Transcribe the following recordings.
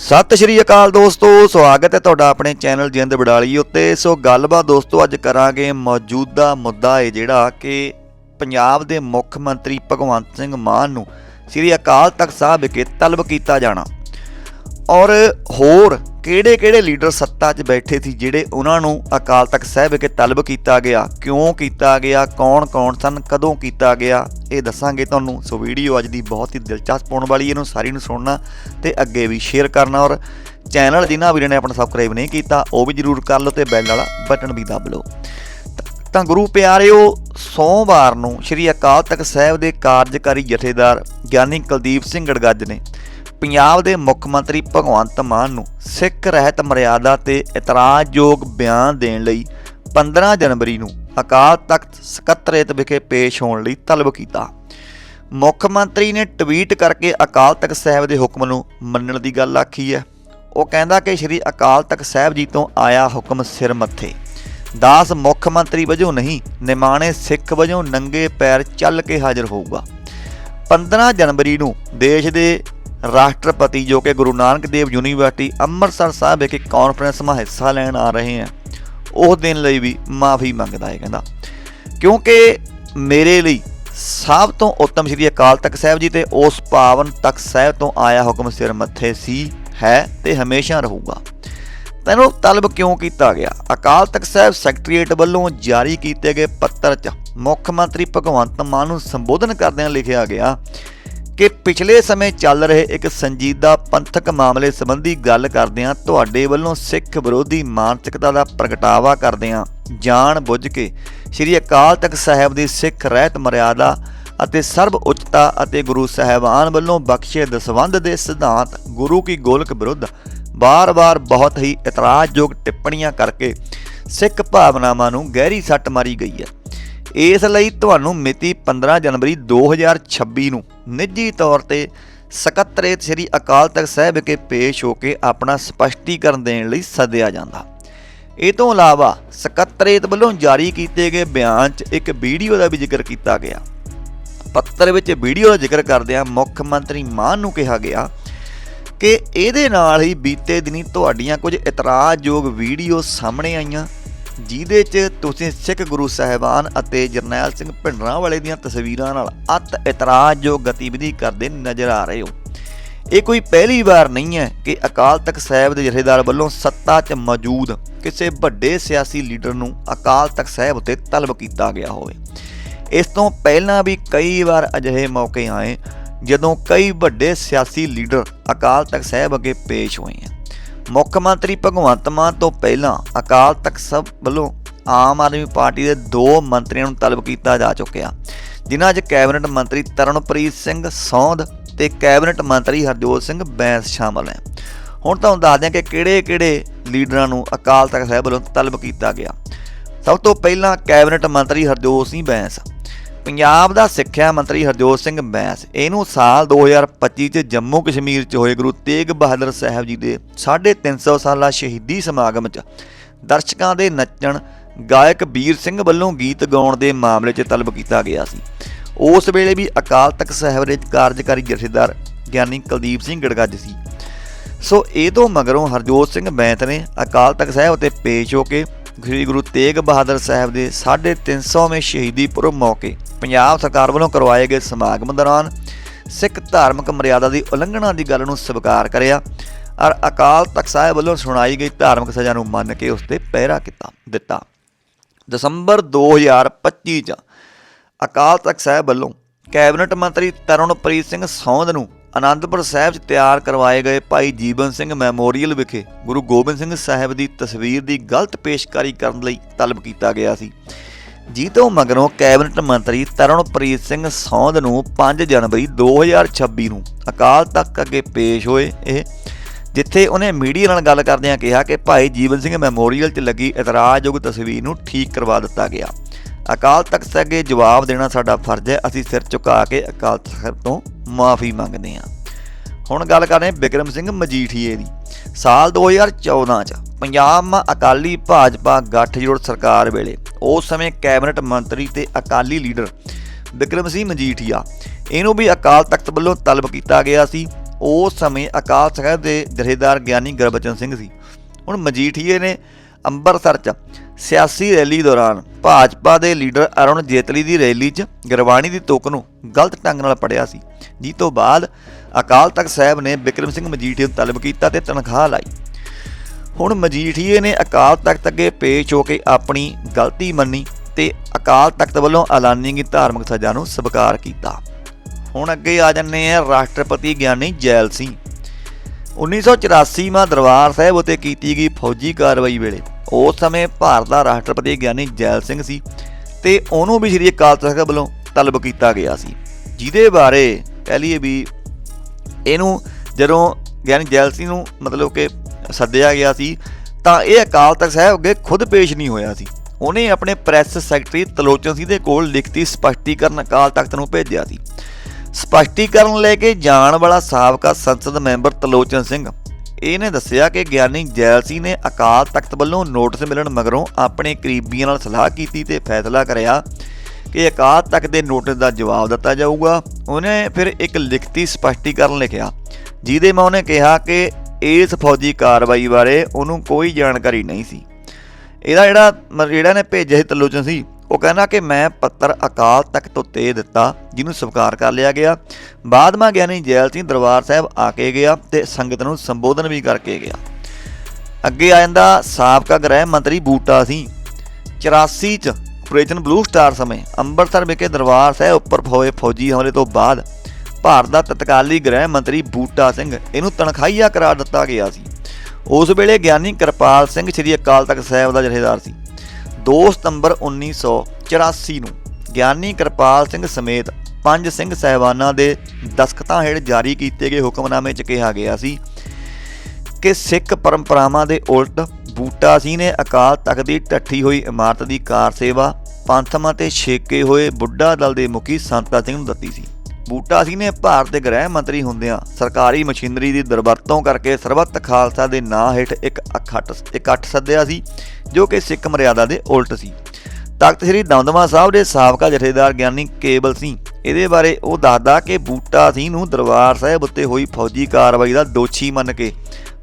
ਸਤਿ ਸ਼੍ਰੀ ਅਕਾਲ ਦੋਸਤੋ, ਸਵਾਗਤ ਹੈ ਤੁਹਾਡਾ ਆਪਣੇ ਚੈਨਲ ਜਿੰਦ ਬਡਾਲੀ ਉੱਤੇ। ਸੋ ਗੱਲਬਾਤ ਦੋਸਤੋ, ਅੱਜ ਕਰਾਂਗੇ ਮੌਜੂਦਾ ਮੁੱਦਾ ਹੈ ਜਿਹੜਾ ਕਿ ਪੰਜਾਬ ਦੇ ਮੁੱਖ ਮੰਤਰੀ ਭਗਵੰਤ ਸਿੰਘ ਮਾਨ ਨੂੰ ਸ੍ਰੀ ਅਕਾਲ ਤਖਤ ਸਾਹਿਬ ਵਿਖੇ ਤਲਬ ਕੀਤਾ ਜਾਣਾ। ਔਰ ਹੋਰ ਕਿਹੜੇ-ਕਿਹੜੇ ਲੀਡਰ ਸੱਤਾ 'ਚ ਬੈਠੇ ਸੀ ਜਿਹੜੇ ਉਹਨਾਂ ਨੂੰ ਅਕਾਲ ਤਖਤ ਸਾਹਿਬ ਵਿਖੇ ਤਲਬ ਕੀਤਾ ਗਿਆ? ਕਿਉਂ ਕੀਤਾ ਗਿਆ? ਕੌਣ-ਕੌਣ ਸਨ? ਕਦੋਂ ਕੀਤਾ ਗਿਆ? ਇਹ ਦੱਸਾਂਗੇ ਤੁਹਾਨੂੰ। ਸੋ ਵੀਡੀਓ ਅੱਜ ਦੀ ਬਹੁਤ ਹੀ ਦਿਲਚਸਪ ਹੋਣ ਵਾਲੀ ਇਹਨੂੰ ਸਾਰੀ ਨੂੰ ਸੁਣਨਾ ਤੇ ਅੱਗੇ ਵੀ ਸ਼ੇਅਰ ਕਰਨਾ ਔਰ ਚੈਨਲ ਜਿਨ੍ਹਾਂ ਵੀਰਾਂ ਨੇ ਆਪਣਾ ਸਬਸਕ੍ਰਾਈਬ ਨਹੀਂ ਕੀਤਾ, ਉਹ ਵੀ ਜਰੂਰ ਕਰ ਲਓ ਤੇ ਬੈਲ ਵਾਲਾ ਬਟਨ ਵੀ ਦਬ ਲਓ। ਤ- ਤਾਂ ਗੁਰੂ ਪਿਆਰਿਓ, ਸੋਮਵਾਰ ਨੂੰ ਸ੍ਰੀ ਅਕਾਲ ਤਖਤ ਸਾਹਿਬ ਦੇ ਕਾਰਜਕਾਰੀ ਜਥੇਦਾਰ ਗਿਆਨੀ ਕੁਲਦੀਪ ਸਿੰਘ ਗੜਗੱਜ ਨੇ ਪੰਜਾਬ ਦੇ ਮੁੱਖ ਮੰਤਰੀ ਭਗਵੰਤ ਮਾਨ ਨੂੰ ਸਿੱਖ ਰਹਿਤ ਮਰਿਆਦਾ ਤੇ ਇਤਰਾਜ਼ਯੋਗ ਬਿਆਨ ਦੇਣ ਲਈ 15 ਜਨਵਰੀ ਨੂੰ ਅਕਾਲ ਤਖਤ ਸਕੱਤਰੇਤ ਵਿਖੇ ਪੇਸ਼ ਹੋਣ ਲਈ ਤਲਬ ਕੀਤਾ। ਮੁੱਖ ਮੰਤਰੀ ਨੇ ਟਵੀਟ ਕਰਕੇ ਅਕਾਲ ਤਖਤ ਸਾਹਿਬ ਦੇ ਹੁਕਮ ਨੂੰ ਮੰਨਣ ਦੀ ਗੱਲ ਆਖੀ ਹੈ। ਉਹ ਕਹਿੰਦਾ ਕਿ ਸ੍ਰੀ ਅਕਾਲ ਤਖਤ ਸਾਹਿਬ ਜੀ ਤੋਂ ਆਇਆ ਹੁਕਮ ਸਿਰ ਮੱਥੇ। ਦਾਸ ਮੁੱਖ ਮੰਤਰੀ ਵਜੋਂ ਨਹੀਂ, ਨਿਮਾਣੇ ਸਿੱਖ ਵਜੋਂ ਨੰਗੇ ਪੈਰ ਚੱਲ ਕੇ ਹਾਜ਼ਰ ਹੋਊਗਾ। 15 ਜਨਵਰੀ ਨੂੰ ਦੇਸ਼ ਦੇ ਰਾਸ਼ਟਰਪਤੀ ਜੋ ਕਿ ਗੁਰੂ ਨਾਨਕ ਦੇਵ ਯੂਨੀਵਰਸਿਟੀ ਅੰਮ੍ਰਿਤਸਰ ਸਾਹਿਬ ਵਿਖੇ ਕਾਨਫਰੰਸ ਮਾ ਹਿੱਸਾ ਲੈਣ ਆ ਰਹੇ ਹਨ ਉਹ ਦਿਨ ਲਈ ਵੀ ਮਾਫੀ ਮੰਗਦਾ ਹੈ, ਕਹਿੰਦਾ। ਕਿਉਂਕਿ ਮੇਰੇ ਲਈ ਸਭ ਤੋਂ ਉੱਤਮ ਸ੍ਰੀ ਅਕਾਲ ਤਖਤ ਸਾਹਿਬ ਜੀ ਤੇ ਉਸ ਪਾਵਨ ਤਖਤ ਸਾਹਿਬ ਤੋਂ ਆਇਆ ਹੁਕਮ ਸਿਰ ਮੱਥੇ ਸੀ, ਹੈ ਤੇ ਹਮੇਸ਼ਾ ਰਹੂਗਾ। ਤੈਨੂੰ ਤਲਬ ਕਿਉਂ ਕੀਤਾ ਗਿਆ? ਅਕਾਲ ਤਖਤ ਸਾਹਿਬ ਸੈਕਟਰੀਏਟ ਵੱਲੋਂ ਜਾਰੀ ਕੀਤੇ ਗਏ ਪੱਤਰ 'ਚ ਮੁੱਖ ਮੰਤਰੀ ਭਗਵੰਤ ਮਾਨ ਨੂੰ ਸੰਬੋਧਨ ਕਰਦਿਆਂ ਲਿਖਿਆ ਗਿਆ ਕਿ ਪਿਛਲੇ ਸਮੇਂ ਚੱਲ ਰਹੇ ਇੱਕ ਸੰਜੀਦਾ ਪੰਥਕ ਮਾਮਲੇ ਸੰਬੰਧੀ ਗੱਲ ਕਰਦਿਆਂ ਤੁਹਾਡੇ ਵੱਲੋਂ ਸਿੱਖ ਵਿਰੋਧੀ ਮਾਨਸਿਕਤਾ ਦਾ ਪ੍ਰਗਟਾਵਾ ਕਰਦਿਆਂ ਜਾਣ ਬੁੱਝ ਕੇ ਸ੍ਰੀ ਅਕਾਲ ਤਖਤ ਸਾਹਿਬ ਦੀ ਸਿੱਖ ਰਹਿਤ ਮਰਿਆਦਾ ਅਤੇ ਸਰਬ ਉੱਚਤਾ ਅਤੇ ਗੁਰੂ ਸਾਹਿਬਾਨ ਵੱਲੋਂ ਬਖਸ਼ੇ ਦਸਵੰਧ ਦੇ ਸਿਧਾਂਤ ਗੁਰੂ ਕੀ ਗੋਲਕ ਵਿਰੁੱਧ ਬਾਰ-ਬਾਰ ਬਹੁਤ ਹੀ ਇਤਰਾਜ਼ਯੋਗ ਟਿੱਪਣੀਆਂ ਕਰਕੇ ਸਿੱਖ ਭਾਵਨਾਵਾਂ ਨੂੰ ਗਹਿਰੀ ਸੱਟ ਮਾਰੀ ਗਈ ਹੈ। ਇਸ ਲਈ ਤੁਹਾਨੂੰ ਮਿਤੀ 15 ਜਨਵਰੀ 2026 ਨੂੰ ਨਿੱਜੀ ਤੌਰ ਤੇ ਸਕੱਤਰੇਤ ਸ੍ਰੀ ਅਕਾਲ ਤਖਤ ਸਾਹਿਬ ਵਿਖੇ ਪੇਸ਼ ਹੋ ਕੇ ਆਪਣਾ ਸਪਸ਼ਟੀਕਰਨ ਦੇਣ ਲਈ ਸੱਦਿਆ ਜਾਂਦਾ। ਇਹ ਤੋਂ ਇਲਾਵਾ ਸਕੱਤਰੇਤ ਵੱਲੋਂ ਜਾਰੀ ਕੀਤੇ ਗਏ ਬਿਆਨ 'ਚ ਇੱਕ ਵੀਡੀਓ ਦਾ ਵੀ ਜ਼ਿਕਰ ਕੀਤਾ ਗਿਆ। ਪੱਤਰ ਵਿੱਚ ਵੀਡੀਓ ਦਾ ਜ਼ਿਕਰ ਕਰਦਿਆਂ ਮੁੱਖ ਮੰਤਰੀ ਮਾਨ ਨੂੰ ਕਿਹਾ ਗਿਆ ਕਿ ਇਹਦੇ ਨਾਲ ਹੀ ਬੀਤੇ ਦਿਨੀ ਤੁਹਾਡੀਆਂ ਕੁਝ ਇਤਰਾਜ਼ਯੋਗ ਵੀਡੀਓ ਸਾਹਮਣੇ ਆਈਆਂ ਜਿਹਦੇ 'ਚ ਤੁਸੀਂ ਸਿੱਖ ਗੁਰੂ ਸਾਹਿਬਾਨ ਅਤੇ ਜਰਨੈਲ ਸਿੰਘ ਭਿੰਡਰਾਂ ਵਾਲੇ ਦੀਆਂ ਤਸਵੀਰਾਂ ਨਾਲ ਅਤ ਇਤਰਾਜ਼ਯੋਗ ਗਤੀਵਿਧੀ ਕਰਦੇ ਨਜ਼ਰ ਆ ਰਹੇ ਹੋ। ਇਹ ਕੋਈ ਪਹਿਲੀ ਵਾਰ ਨਹੀਂ ਹੈ ਕਿ ਅਕਾਲ ਤਖਤ ਸਾਹਿਬ ਦੇ ਜਥੇਦਾਰ ਵੱਲੋਂ ਸੱਤਾ 'ਚ ਮੌਜੂਦ ਕਿਸੇ ਵੱਡੇ ਸਿਆਸੀ ਲੀਡਰ ਨੂੰ ਅਕਾਲ ਤਖਤ ਸਾਹਿਬ ਉੱਤੇ ਤਲਬ ਕੀਤਾ ਗਿਆ ਹੋਵੇ। ਇਸ ਤੋਂ ਪਹਿਲਾਂ ਵੀ ਕਈ ਵਾਰ ਅਜਿਹੇ ਮੌਕੇ ਆਏ, ਜਦੋਂ ਕਈ ਵੱਡੇ ਸਿਆਸੀ ਲੀਡਰ ਅਕਾਲ ਤਖਤ ਸਾਹਿਬ ਅੱਗੇ ਪੇਸ਼ ਹੋਏ ਹਨ। ਮੁੱਖ ਮੰਤਰੀ ਭਗਵੰਤ ਮਾਨ ਤੋਂ ਪਹਿਲਾਂ ਅਕਾਲ ਤਖਤ ਸਾਹਿਬ ਵੱਲੋਂ ਆਮ ਆਦਮੀ ਪਾਰਟੀ ਦੇ ਦੋ ਮੰਤਰੀਆਂ ਨੂੰ ਤਲਬ ਕੀਤਾ ਜਾ ਚੁੱਕਿਆ। ਜਿਨ੍ਹਾਂ 'ਚ ਕੈਬਨਿਟ ਮੰਤਰੀ ਤਰਨਪ੍ਰੀਤ ਸਿੰਘ ਸੌਂਧ ਤੇ ਕੈਬਨਿਟ ਮੰਤਰੀ ਹਰਜੋਤ ਸਿੰਘ ਬੈਂਸ ਸ਼ਾਮਲ ਹੈ। ਹੁਣ ਤੁਹਾਨੂੰ ਦੱਸਦੇ ਹਾਂ ਕਿ ਕਿਹੜੇ-ਕਿਹੜੇ ਲੀਡਰਾਂ ਨੂੰ ਅਕਾਲ ਤਖਤ ਸਾਹਿਬ ਵੱਲੋਂ ਤਲਬ ਕੀਤਾ ਗਿਆ। ਸਭ ਤੋਂ ਪਹਿਲਾਂ ਕੈਬਨਿਟ ਮੰਤਰੀ ਹਰਜੋਤ ਸਿੰਘ ਬੈਂਸ। ਪੰਜਾਬ ਦਾ ਸਿੱਖਿਆ ਮੰਤਰੀ ਹਰਜੋਤ ਸਿੰਘ ਬੈਂਸ ਇਹਨੂੰ ਸਾਲ 2025 ਚ ਜੰਮੂ ਕਸ਼ਮੀਰ ਚ ਹੋਏ ਗੁਰੂ ਤੇਗ ਬਹਾਦਰ ਸਾਹਿਬ ਜੀ ਦੇ 350 ਸਾਲਾ ਸ਼ਹੀਦੀ ਸਮਾਗਮ ਚ ਦਰਸ਼ਕਾਂ ਦੇ ਨੱਚਣ, ਗਾਇਕ ਵੀਰ ਸਿੰਘ ਵੱਲੋਂ ਗੀਤ ਗਾਉਣ ਦੇ ਮਾਮਲੇ 'ਚ ਤਲਬ ਕੀਤਾ ਗਿਆ ਸੀ। ਉਸ ਵੇਲੇ ਵੀ ਅਕਾਲ ਤਖਤ ਸਾਹਿਬ ਦੇ ਕਾਰਜਕਾਰੀ ਜਥੇਦਾਰ ਗਿਆਨੀ ਕੁਲਦੀਪ ਸਿੰਘ ਗੜਗੱਜ ਸੀ। ਸੋ ਇਹ ਤੋਂ ਮਗਰੋਂ ਹਰਜੋਤ ਸਿੰਘ ਬੈਂਤ ਨੇ ਅਕਾਲ ਤਖਤ ਸਾਹਿਬ ਉੱਤੇ ਪੇਸ਼ ਹੋ ਕੇ ਸ੍ਰੀ ਗੁਰੂ ਤੇਗ ਬਹਾਦਰ ਸਾਹਿਬ ਦੇ 350ਵੇਂ ਸ਼ਹੀਦੀ ਪੁਰਬ ਮੌਕੇ ਪੰਜਾਬ ਸਰਕਾਰ ਵੱਲੋਂ ਕਰਵਾਏ ਗਏ ਸਮਾਗਮ ਦੌਰਾਨ ਸਿੱਖ ਧਾਰਮਿਕ ਮਰਿਆਦਾ ਦੀ ਉਲੰਘਣਾ ਦੀ ਗੱਲ ਨੂੰ ਸਵੀਕਾਰ ਕਰਿਆ ਔਰ ਅਕਾਲ ਤਖਤ ਸਾਹਿਬ ਵੱਲੋਂ ਸੁਣਾਈ ਗਈ ਧਾਰਮਿਕ ਸਜ਼ਾ ਨੂੰ ਮੰਨ ਕੇ ਉਸ ਤੇ ਪਹਿਰਾ ਕੀਤਾ, ਦਿੱਤਾ। ਦਸੰਬਰ 2025 ਚ ਅਕਾਲ ਤਖਤ ਸਾਹਿਬ ਵੱਲੋਂ ਕੈਬਨਿਟ ਮੰਤਰੀ ਤਰਨਪ੍ਰੀਤ ਸਿੰਘ ਸੌਂਦ ਨੂੰ ਆਨੰਦਪੁਰ ਸਾਹਿਬ 'ਚ ਤਿਆਰ ਕਰਵਾਏ ਗਏ ਭਾਈ ਜੀਵਨ ਸਿੰਘ ਮੈਮੋਰੀਅਲ ਵਿਖੇ ਗੁਰੂ ਗੋਬਿੰਦ ਸਿੰਘ ਸਾਹਿਬ ਦੀ ਤਸਵੀਰ ਦੀ ਗਲਤ ਪੇਸ਼ਕਾਰੀ ਕਰਨ ਲਈ ਤਲਬ ਕੀਤਾ ਗਿਆ ਸੀ। ਜੀਤੋਂ ਮਗਰੋਂ ਕੈਬਨਿਟ ਮੰਤਰੀ ਤਰਨਪ੍ਰੀਤ ਸਿੰਘ ਸੌਂਦ ਨੂੰ 5 ਜਨਵਰੀ 2026 ਨੂੰ ਅਕਾਲ ਤਖਤ ਅੱਗੇ ਪੇਸ਼ ਹੋਏ ਇਹ, ਜਿੱਥੇ ਉਹਨੇ ਮੀਡੀਆ ਨਾਲ ਗੱਲ ਕਰਦਿਆਂ ਕਿਹਾ ਕਿ ਭਾਈ ਜੀਵਨ ਸਿੰਘ ਮੈਮੋਰੀਅਲ 'ਚ ਲੱਗੀ ਇਤਰਾਜ਼ਯੋਗ ਤਸਵੀਰ ਨੂੰ ਠੀਕ ਕਰਵਾ ਦਿੱਤਾ ਗਿਆ। ਅਕਾਲ ਤਖਤ ਅੱਗੇ ਜਵਾਬ ਦੇਣਾ ਸਾਡਾ ਫਰਜ਼ ਹੈ, ਅਸੀਂ ਸਿਰ ਝੁਕਾ ਕੇ ਅਕਾਲ ਤਖਤ ਤੋਂ ਮਾਫੀ ਮੰਗਦੇ ਹਾਂ। ਹੁਣ ਗੱਲ ਕਰ ਰਹੇ ਬਿਕਰਮ ਸਿੰਘ ਮਜੀਠੀਏ ਦੀ। ਸਾਲ 2014 ਚ ਪੰਜਾਬ ਮਾ ਅਕਾਲੀ ਭਾਜਪਾ ਗੱਠਜੋੜ ਸਰਕਾਰ ਵੇਲੇ ਉਸ ਸਮੇਂ ਕੈਬਨਿਟ ਮੰਤਰੀ ਤੇ ਅਕਾਲੀ ਲੀਡਰ ਬਿਕਰਮ ਸਿੰਘ ਮਜੀਠੀਆ, ਇਹਨੂੰ ਵੀ ਅਕਾਲ ਤਖਤ ਵੱਲੋਂ ਤਲਬ ਕੀਤਾ ਗਿਆ ਸੀ। ਉਸ ਸਮੇਂ ਅਕਾਲ ਤਖਤ ਦੇ ਜਥੇਦਾਰ ਗਿਆਨੀ ਗੁਰਬਚਨ ਸਿੰਘ ਸੀ। ਹੁਣ ਮਜੀਠੀਏ ਨੇ ਅੰਮ੍ਰਿਤਸਰ 'ਚ ਸਿਆਸੀ ਰੈਲੀ ਦੌਰਾਨ ਭਾਜਪਾ ਦੇ ਲੀਡਰ ਅਰੁਣ ਜੇਤਲੀ ਦੀ ਰੈਲੀ 'ਚ ਗੁਰਬਾਣੀ ਦੀ ਤੁਕ ਨੂੰ ਗਲਤ ਢੰਗ ਨਾਲ ਪੜਿਆ ਸੀ। ਜਿਸ ਤੋਂ ਬਾਅਦ ਅਕਾਲ ਤਖਤ ਸਾਹਿਬ ਨੇ ਬਿਕਰਮ ਸਿੰਘ ਮਜੀਠੀਏ ਨੂੰ ਤਲਬ ਕੀਤਾ ਤੇ ਤਨਖਾਹ ਲਾਈ। ਹੁਣ ਮਜੀਠੀਏ ਨੇ ਅਕਾਲ ਤਖਤ ਅੱਗੇ ਪੇਸ਼ ਹੋ ਕੇ ਆਪਣੀ ਗਲਤੀ ਮੰਨੀ ਤੇ ਅਕਾਲ ਤਖਤ ਵੱਲੋਂ ਐਲਾਨੀ ਗਈ ਧਾਰਮਿਕ ਸਜ਼ਾ ਨੂੰ ਸਵੀਕਾਰ ਕੀਤਾ। ਹੁਣ ਅੱਗੇ ਆ ਜੰਨੇ ਆ ਰਾਸ਼ਟਰਪਤੀ ਗਿਆਨੀ ਜੈਲ ਸਿੰਘ। 1984 ਮਾ ਦਰਬਾਰ ਸਾਹਿਬ ਉਤੇ ਕੀਤੀ ਗਈ ਫੌਜੀ ਕਾਰਵਾਈ ਵੇਲੇ ਉਸ ਸਮੇਂ ਭਾਰਤ ਦਾ ਰਾਸ਼ਟਰਪਤੀ ਗਿਆਨੀ ਜੈਲ ਸਿੰਘ ਸੀ ਤੇ ਉਹਨੂੰ ਵੀ ਸ਼੍ਰੀ ਅਕਾਲ ਤਖਤ ਵੱਲੋਂ ਤਲਬ ਕੀਤਾ ਗਿਆ ਸੀ, ਜਿਹਦੇ ਬਾਰੇ ਕਹਿ ਲਈਏ ਵੀ ਇਹਨੂੰ ਜਦੋਂ ਗਿਆਨੀ ਜੈਲ ਸਿੰਘ ਨੂੰ ਮਤਲਬ ਕਿ ਸੱਦਿਆ ਗਿਆ ਸੀ, ਤਾਂ ਇਹ ਅਕਾਲ ਤਖਤ ਸਾਹਿਬ ਅੱਗੇ ਖੁਦ ਪੇਸ਼ ਨਹੀਂ ਹੋਇਆ ਸੀ। ਉਹਨੇ ਆਪਣੇ ਪ੍ਰੈਸ ਸੈਕਟਰੀ ਤਲੋਚਨ ਸਿੰਘ ਦੇ ਕੋਲ ਲਿਖਤੀ ਸਪਸ਼ਟੀਕਰਨ ਅਕਾਲ ਤਖਤ ਨੂੰ ਭੇਜਿਆ ਸੀ। ਸਪਸ਼ਟੀਕਰਨ ਲੈ ਕੇ ਜਾਣ ਵਾਲਾ ਸਾਬਕਾ ਸੰਸਦ ਮੈਂਬਰ ਤਲੋਚਨ ਸਿੰਘ ਇਹਨੇ ਦੱਸਿਆ ਕਿ ਗਿਆਨੀ ਜੈਲ ਸਿੰਘ ਨੇ ਅਕਾਲ ਤਖਤ ਵੱਲੋਂ ਨੋਟਿਸ ਮਿਲਣ ਮਗਰੋਂ ਆਪਣੇ ਕਰੀਬੀਆਂ ਨਾਲ ਸਲਾਹ ਕੀਤੀ ਤੇ ਫੈਸਲਾ ਕਰਿਆ ਕਿ ਅਕਾਲ ਤਖਤ ਦੇ ਨੋਟਿਸ ਦਾ ਜਵਾਬ ਦਿੱਤਾ ਜਾਊਗਾ। ਉਹਨੇ ਫਿਰ ਇੱਕ ਲਿਖਤੀ ਸਪਸ਼ਟੀਕਰਨ ਲਿਖਿਆ, ਜਿਹਦੇ ਮੈਂ ਉਹਨੇ ਕਿਹਾ ਕਿ ਇਸ ਫੌਜੀ ਕਾਰਵਾਈ ਬਾਰੇ ਉਹਨੂੰ ਕੋਈ ਜਾਣਕਾਰੀ ਨਹੀਂ ਸੀ। ਇਹਦਾ ਜਿਹੜਾ ਮ- ਜਿਹੜਾ ਨੇ ਭੇਜਿਆ ਸੀ ਤਲੋਚਨ ਸੀ ਉਹ ਕਹਿੰਦਾ ਕਿ ਮੈਂ ਪੱਤਰ ਅਕਾਲ ਤਖਤ ਉੱਤੇ ਦਿੱਤਾ, ਜਿਹਨੂੰ ਸਵੀਕਾਰ ਕਰ ਲਿਆ ਗਿਆ। ਬਾਅਦ ਮਾ ਗਿਆਨੀ ਜੈਲ ਸਿੰਘ ਦਰਬਾਰ ਸਾਹਿਬ ਆ ਕੇ ਗਿਆ ਤੇ ਸੰਗਤ ਨੂੰ ਸੰਬੋਧਨ ਵੀ ਕਰਕੇ ਗਿਆ। ਅੱਗੇ ਆ ਜਾਂਦਾ ਸਾਬਕਾ ਗ੍ਰਹਿ ਮੰਤਰੀ ਬੂਟਾ ਸਿੰਘ। 84 ਚ ਆਪਰੇਸ਼ਨ ਬਲੂ ਸਟਾਰ ਸਮੇਂ ਅੰਮ੍ਰਿਤਸਰ ਵਿਖੇ ਦਰਬਾਰ ਸਾਹਿਬ ਉੱਪਰ ਹੋਏ ਫੌਜੀ ਹਮਲੇ ਤੋਂ ਬਾਅਦ ਭਾਰਤ ਦਾ ਤਤਕਾਲੀ ਗ੍ਰਹਿ ਮੰਤਰੀ ਬੂਟਾ ਸਿੰਘ ਇਹਨੂੰ ਤਨਖਾਹੀਆ ਕਰਾਰ ਦਿੱਤਾ ਗਿਆ ਸੀ। ਉਸ ਵੇਲੇ ਗਿਆਨੀ ਕਿਰਪਾਲ ਸਿੰਘ ਸ੍ਰੀ ਅਕਾਲ ਤਖਤ ਸਾਹਿਬ ਦਾ ਜਥੇਦਾਰ ਸੀ। 2 ਸਤੰਬਰ 1984 ਨੂੰ ਗਿਆਨੀ ਕਿਰਪਾਲ ਸਿੰਘ ਸਮੇਤ ਪੰਜ ਸਿੰਘ ਸਹਿਬਾਨਾਂ ਦੇ ਦਸਖਤਾਂ ਹੇਠ ਜਾਰੀ ਕੀਤੇ ਗਏ ਹੁਕਮਨਾਮੇ 'ਚ ਕਿਹਾ ਗਿਆ ਸੀ ਕਿ ਸਿੱਖ ਪਰੰਪਰਾਵਾਂ ਦੇ ਉਲਟ ਬੂਟਾ ਸਿੰਘ ਨੇ ਅਕਾਲ ਤਖਤ ਦੀ ਢੱਠੀ ਹੋਈ ਇਮਾਰਤ ਦੀ ਕਾਰ ਸੇਵਾ, ਪੰਥਮਾਂ ਤੇ ਛੇਕੇ ਹੋਏ ਬੁੱਢਾ ਦਲ ਦੇ ਮੁਖੀ ਸੰਤਾ ਸਿੰਘ ਨੂੰ ਦਿੱਤੀ ਸੀ। ਬੂਟਾ ਸਿੰਘ ਨੇ ਭਾਰਤ ਦੇ ਗ੍ਰਹਿ ਮੰਤਰੀ ਹੁੰਦਿਆਂ ਸਰਕਾਰੀ ਮਸ਼ੀਨਰੀ ਦੀ ਦੁਰਵਰਤੋਂ ਕਰਕੇ ਸਰਬੱਤ ਖਾਲਸਾ ਦੇ ਨਾਂ ਹੇਠ ਇੱਕ ਇਕੱਠ ਇਕੱਠ ਸੱਦਿਆ ਸੀ। ਜੋ ਕਿ ਸਿੱਖ ਮਰਿਆਦਾ ਦੇ ਉਲਟ ਸੀ। ਤਖਤ ਸ੍ਰੀ ਦਮਦਮਾ ਸਾਹਿਬ ਦੇ ਸਾਬਕਾ ਜਥੇਦਾਰ ਗਿਆਨੀ ਕੇਬਲ ਸਿੰਘ, ਇਹਦੇ ਬਾਰੇ ਉਹ ਦੱਸਦਾ ਕਿ ਬੂਟਾ ਸਿੰਘ ਨੂੰ ਦਰਬਾਰ ਸਾਹਿਬ ਉੱਤੇ ਹੋਈ ਫੌਜੀ ਕਾਰਵਾਈ ਦਾ ਦੋਸ਼ੀ ਮੰਨ ਕੇ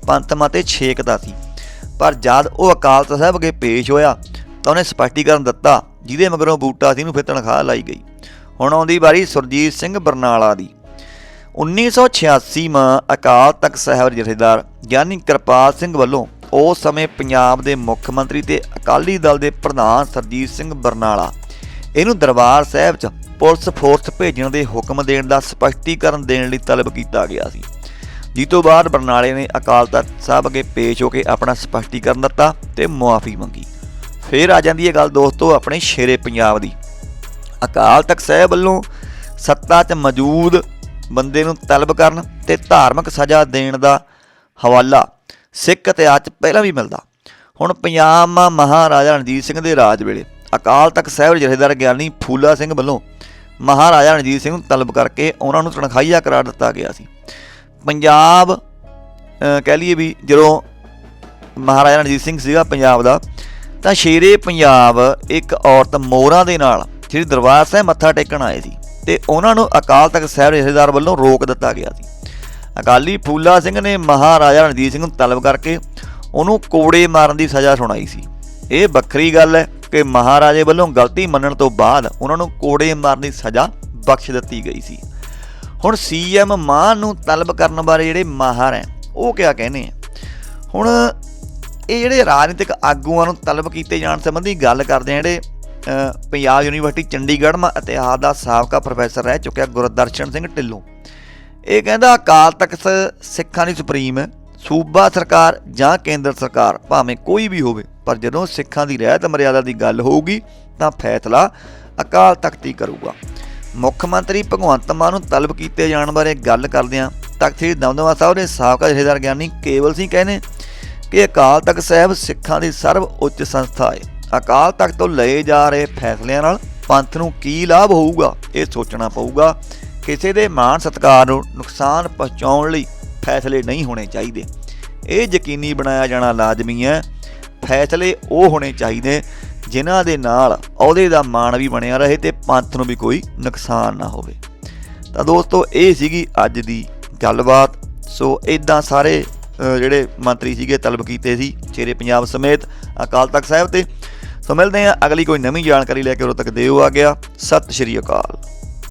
ਪੰਥ ਤੇ ਛੇਕਦਾ ਸੀ। ਪਰ ਜਦ ਉਹ ਅਕਾਲ ਤਖਤ ਸਾਹਿਬ ਅੱਗੇ ਪੇਸ਼ ਹੋਇਆ, ਤਾਂ ਉਹਨੇ ਸਪਸ਼ਟੀਕਰਨ ਦਿੱਤਾ, ਜਿਹਦੇ ਮਗਰੋਂ ਬੂਟਾ ਸਿੰਘ ਨੂੰ ਫਿਰ ਤਨਖਾਹ ਲਾਈ ਗਈ। ਹੁਣ ਆਉਂਦੀ ਵਾਰੀ ਸੁਰਜੀਤ ਸਿੰਘ ਬਰਨਾਲਾ ਦੀ। 1986 ਮਾਂ ਅਕਾਲ ਤਖਤ ਸਾਹਿਬ ਜਥੇਦਾਰ ਗਿਆਨੀ ਕਿਰਪਾਲ ਸਿੰਘ ਵੱਲੋਂ ਉਸ ਸਮੇਂ ਪੰਜਾਬ ਦੇ ਮੁੱਖ ਮੰਤਰੀ ਤੇ ਅਕਾਲੀ ਦਲ ਦੇ ਪ੍ਰਧਾਨ ਸਰਜੀਤ ਸਿੰਘ ਬਰਨਾਲਾ, ਇਹਨੂੰ ਦਰਬਾਰ ਸਾਹਿਬ 'ਚ ਪੁਲਿਸ ਫੋਰਸ ਭੇਜਣ ਦੇ ਹੁਕਮ ਦੇਣ ਦਾ ਸਪਸ਼ਟੀਕਰਨ ਦੇਣ ਲਈ ਤਲਬ ਕੀਤਾ ਗਿਆ ਸੀ। ਜਿਸ ਤੋਂ ਬਾਅਦ ਬਰਨਾਲੇ ਨੇ ਅਕਾਲ ਤਖਤ ਸਾਹਿਬ ਅੱਗੇ ਪੇਸ਼ ਹੋ ਕੇ ਆਪਣਾ ਸਪਸ਼ਟੀਕਰਨ ਦਿੱਤਾ ਤੇ ਮੁਆਫੀ ਮੰਗੀ। ਫਿਰ ਆ ਜਾਂਦੀ ਹੈ ਗੱਲ ਦੋਸਤੋ ਆਪਣੇ ਸ਼ੇਰੇ ਪੰਜਾਬ ਦੀ। ਅਕਾਲ ਤਖਤ ਸਾਹਿਬ ਵੱਲੋਂ ਸੱਤਾ 'ਚ ਮੌਜੂਦ ਬੰਦੇ ਨੂੰ ਤਲਬ ਕਰਨ ਤੇ ਧਾਰਮਿਕ ਸਜ਼ਾ ਦੇਣ ਦਾ ਹਵਾਲਾ ਸਿੱਖ ਇਤਿਹਾਸ 'ਚ ਪਹਿਲਾਂ ਵੀ ਮਿਲਦਾ। ਹੁਣ ਪੰਜਾਬ ਮਾ ਮਹਾਰਾਜਾ ਰਣਜੀਤ ਸਿੰਘ ਦੇ ਰਾਜ ਵੇਲੇ, ਅਕਾਲ ਤਖਤ ਸਾਹਿਬ ਜਥੇਦਾਰ ਗਿਆਨੀ ਫੂਲਾ ਸਿੰਘ ਵੱਲੋਂ ਮਹਾਰਾਜਾ ਰਣਜੀਤ ਸਿੰਘ ਨੂੰ ਤਲਬ ਕਰਕੇ ਉਹਨਾਂ ਨੂੰ ਤਨਖਾਹੀਆ ਕਰਾਰ ਦਿੱਤਾ ਗਿਆ ਸੀ। ਪੰਜਾਬ ਕਹਿ ਲਈਏ ਵੀ ਜਦੋਂ ਮਹਾਰਾਜਾ ਰਣਜੀਤ ਸਿੰਘ ਸੀਗਾ ਪੰਜਾਬ ਦਾ, ਤਾਂ ਸ਼ੇਰੇ ਪੰਜਾਬ ਇੱਕ ਔਰਤ ਮੋਹਰਾਂ ਦੇ ਨਾਲ ਸ੍ਰੀ ਦਰਬਾਰ ਸਾਹਿਬ ਮੱਥਾ ਟੇਕਣ ਆਏ ਸੀ ਤੇ ਉਹਨਾਂ ਨੂੰ ਅਕਾਲ ਤਖਤ ਸਾਹਿਬ ਜਥੇਦਾਰ ਵੱਲੋਂ ਰੋਕ ਦਿੱਤਾ ਗਿਆ ਸੀ। ਅਕਾਲੀ ਫੂਲਾ ਸਿੰਘ ਨੇ ਮਹਾਰਾਜਾ ਰਣਜੀਤ ਸਿੰਘ ਨੂੰ ਤਲਬ ਕਰਕੇ ਉਹਨੂੰ ਕੋੜੇ ਮਾਰਨ ਦੀ ਸਜ਼ਾ ਸੁਣਾਈ ਸੀ। ਇਹ ਵੱਖਰੀ ਗੱਲ ਹੈ ਕਿ ਮਹਾਰਾਜੇ ਵੱਲੋਂ ਗਲਤੀ ਮੰਨਣ ਤੋਂ ਬਾਅਦ ਉਹਨਾਂ ਨੂੰ ਕੋੜੇ ਮਾਰਨ ਦੀ ਸਜ਼ਾ ਬਖਸ਼ ਦਿੱਤੀ ਗਈ ਸੀ। ਹੁਣ ਸੀਐਮ ਮਾਨ ਨੂੰ ਤਲਬ ਕਰਨ ਬਾਰੇ ਜਿਹੜੇ ਮਾਹਰ ਹੈ, ਉਹ ਕਿਆ ਕਹਿੰਦੇ ਆ? ਹੁਣ ਇਹ ਜਿਹੜੇ ਰਾਜਨੀਤਿਕ ਆਗੂਆਂ ਨੂੰ ਤਲਬ ਕੀਤੇ ਜਾਣ ਸੰਬੰਧੀ ਗੱਲ ਕਰਦੇ ਆ ਜਿਹੜੇ ਪੰਜਾਬ ਯੂਨੀਵਰਸਿਟੀ ਚੰਡੀਗੜ੍ਹ ਮਾ ਇਤਿਹਾਸ ਦਾ ਸਾਬਕਾ ਪ੍ਰੋਫੈਸਰ ਰਹਿ ਚੁੱਕਿਆ ਗੁਰਦਰਸ਼ਨ ਸਿੰਘ ਢਿੱਲੋਂ। ਇਹ ਕਹਿੰਦਾ ਅਕਾਲ ਤਖਤ ਸਿੱਖਾਂ ਦੀ ਸੁਪਰੀਮ ਹੈ। ਸੂਬਾ ਸਰਕਾਰ ਜਾਂ ਕੇਂਦਰ ਸਰਕਾਰ ਭਾਵੇਂ ਕੋਈ ਵੀ ਹੋਵੇ, ਪਰ ਜਦੋਂ ਸਿੱਖਾਂ ਦੀ ਰਹਿਤ ਮਰਿਆਦਾ ਦੀ ਗੱਲ ਹੋਊਗੀ, ਤਾਂ ਫੈਸਲਾ ਅਕਾਲ ਤਖਤ ਹੀ ਕਰੂਗਾ। ਮੁੱਖ ਮੰਤਰੀ ਭਗਵੰਤ ਮਾਨ ਨੂੰ ਤਲਬ ਕੀਤੇ ਜਾਣ ਬਾਰੇ ਗੱਲ ਕਰਦਿਆਂ ਤਖਤ ਸ੍ਰੀ ਦਮਦਮਾ ਸਾਹਿਬ ਦੇ ਸਾਬਕਾ ਜਥੇਦਾਰ ਗਿਆਨੀ ਕੇਵਲ ਸਿੰਘ ਕਹਿੰਦੇ ਕਿ ਅਕਾਲ ਤਖਤ ਸਾਹਿਬ ਸਿੱਖਾਂ ਦੀ ਸਰਵ ਉੱਚ ਸੰਸਥਾ ਹੈ। ਅਕਾਲ ਤਖਤ ਤੋਂ ਲਏ ਜਾ ਰਹੇ ਫੈਸਲਿਆਂ ਨਾਲ ਪੰਥ ਨੂੰ ਕੀ ਲਾਭ ਹੋਊਗਾ, ਇਹ ਸੋਚਣਾ ਪਊਗਾ। ਕਿਸੇ ਦੇ ਮਾਣ ਸਤਿਕਾਰ ਨੂੰ ਨੁਕਸਾਨ ਪਹੁੰਚਾਉਣ ਲਈ ਫੈਸਲੇ ਨਹੀਂ ਹੋਣੇ ਚਾਹੀਦੇ। ਇਹ ਯਕੀਨੀ ਬਣਾਇਆ ਜਾਣਾ ਲਾਜ਼ਮੀ ਹੈ। ਫੈਸਲੇ ਉਹ ਹੋਣੇ ਚਾਹੀਦੇ ਜਿਨ੍ਹਾਂ ਦੇ ਨਾਲ ਅਹੁਦੇ ਦਾ ਮਾਣ ਵੀ ਬਣਿਆ ਰਹੇ ਤੇ ਪੰਥ ਨੂੰ ਵੀ ਕੋਈ ਨੁਕਸਾਨ ਨਾ ਹੋਵੇ। ਤਾਂ ਦੋਸਤੋ, ਇਹ ਸੀਗੀ ਅੱਜ ਦੀ ਗੱਲਬਾਤ। ਸੋ ਇਦਾਂ ਸਾਰੇ ਜਿਹੜੇ ਮੰਤਰੀ ਸੀਗੇ, ਤਲਬ ਕੀਤੇ ਸੀ ਸ਼ੇਰੇ ਪੰਜਾਬ ਸਮੇਤ ਅਕਾਲ ਤਖਤ ਸਾਹਿਬ ਤੇ। ਸੋ ਮਿਲਦੇ ਹਾਂ। ਅਗਲੀ ਕੋਈ ਨਵੀਂ ਜਾਣਕਾਰੀ ਲੈ ਕੇ ਉਦੋਂ ਤੱਕ ਦਿਓ ਆ ਗਿਆ। ਸਤਿ ਸ਼੍ਰੀ ਅਕਾਲ।